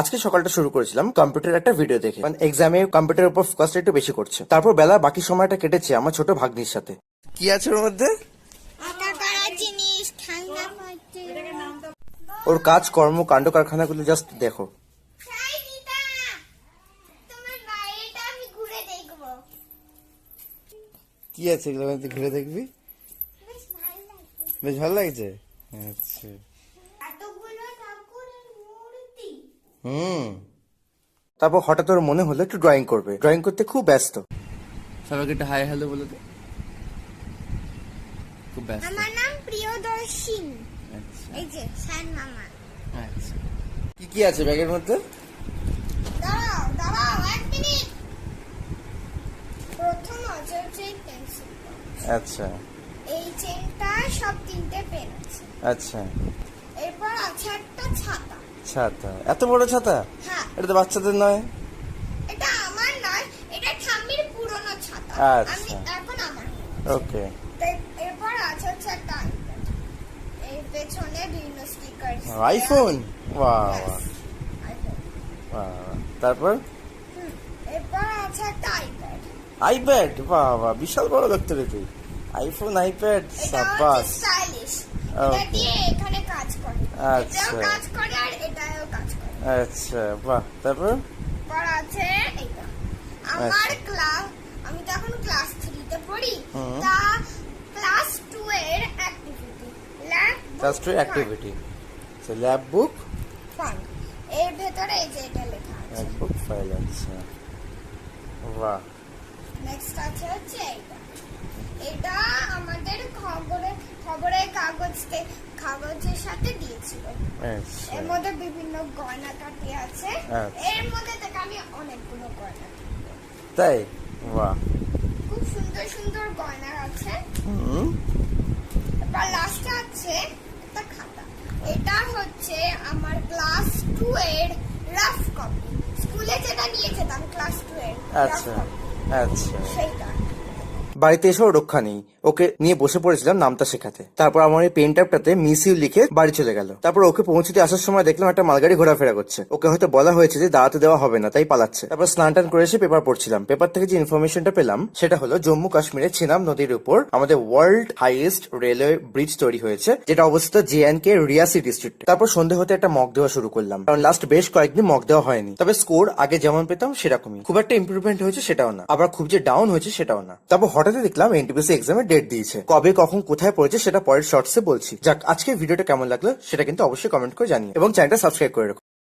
আজকে সকালটা শুরু করেছিলাম কম্পিউটার একটা ভিডিও দেখে। মানে এক্সামে কম্পিউটারের উপর ফোকাসটা একটু বেশি করছে। তারপর বেলা বাকি সময়টা কেটেছে আমার ছোট ভাগ্নির সাথে। কি আছে ওর মধ্যে? ওর কাজ কর্ম কাণ্ড কারখানাগুলো জাস্ট দেখো। কি আছে এগুলো? ঘুরে দেখবি? বেশ ভালো লাগছে? আচ্ছা। হুম। তারপর হঠাৎ ওর মনে হলো একটু ড্রয়িং করবে। ড্রয়িং করতে খুব ব্যস্ত। সবাইকে একটা হাই হ্যালো বলে দে। খুব ব্যস্ত। আমার নাম প্রিয়দর্শিনী। আচ্ছা। এই যে শ্যান মামা। আচ্ছা। কি কি আছে ব্যাগের মধ্যে? দাঁড়াও দাঁড়াও এক মিনিট। প্রথম আছে হচ্ছে পেন্সিল আচ্ছা। এই চেনটা সব তিনটে পেন আছে। আচ্ছা। এরপর আছে একটা ছাতা। ছাতা। এত বড় ছাতা? হ্যাঁ। এটা তো বাচ্চাদের নয়? এটা আমার নয় এটা ঠাম্মির পুরনো ছাতা। আচ্ছা। এখন আমার। ওকে। এরপর আছে হচ্ছে একটা পেছনে বিভিন্ন স্টিকার আইফোন তারপর? এরপর আছে একটা আইপ্যাড আইপ্যাড বাহ বাহ। বিশাল বড় লাগতো রে তুই। আইফোন আইপ্যাড সাবাস আচ্ছা। এটাও কাজ করে আর কাজ করে। আচ্ছা বাহ তারপর? আছে এটা আমার আচ্ছা। ক্লাস আমি তো এখন ক্লাস থ্রিতে পড়ি। তা ক্লাস টু এর activity lab just activity so lab book fun এর ভেতরে এই যে এটা লেখা আছে। ল্যাব বুক ফাইল আচ্ছা। বাহ। নেক্সট আছে হচ্ছে এটা এটা আমাদের খবরে খবরের কাগজকে সাথে দিয়েছিল। আচ্ছা। এর মধ্যে বিভিন্ন গয়না কাটি আছে। আচ্ছা। এর মধ্যে থেকে আমি অনেকগুলো গয়না তাই? বাহ। খুব সুন্দর সুন্দর গয়না আছে। লাস্টে আছে একটা খাতা। এটা হচ্ছে আমার ক্লাস টু এর রাফ কপি স্কুলে যেটা নিয়ে যেতাম ক্লাস টু এর আচ্ছা। আচ্ছা। সেইটা। বাড়িতে এসেও রক্ষা নেই। ওকে নিয়ে বসে পড়েছিলাম নামটা শেখাতে। তারপর আমার এই পেন ট্যাপটাতে মিস ইউ লিখে বাড়ি চলে গেল। তারপর ওকে পৌঁছতে আসার সময় দেখলাম একটা মালগাড়ি ঘোরাফেরা করছে। ওকে হয়তো বলা হয়েছে যে দাঁড়াতে দেওয়া হবে না, তাই পালাচ্ছে। তারপর স্নান টান করে এসে পেপার পড়ছিলাম। পেপার থেকে যে ইনফরমেশনটা পেলাম, সেটা হলো জম্মু কাশ্মীরের চিনাব নদীর উপর আমাদের ওয়ার্ল্ড হাইয়েস্ট রেলওয়ে ব্রিজ তৈরি হয়েছে, যেটা অবস্থিত J and K Reasi district তারপর সন্ধে হতে একটা মক দেওয়া শুরু করলাম। কারণ লাস্ট বেশ কয়েকদিন মক দেওয়া হয়নি। তবে স্কোর আগে যেমন পেতাম, সেরকমই। খুব একটা ইমপ্রুভমেন্ট হয়েছে সেটাও না। আবার খুব যে ডাউন হয়েছে সেটাও না। তারপর হঠাৎই দেখলাম এনটিপিসি এক্সামের ডেট দিয়েছে। কবে, কখন, কোথায় পড়েছে, সেটা পরের শর্টসে বলছি। যাক আজকে ভিডিওটা কেমন লাগল, সেটা কিন্তু অবশ্যই কমেন্ট করে জানিয়ে এবং চ্যানেলটা সাবস্ক্রাইব করে রাখো।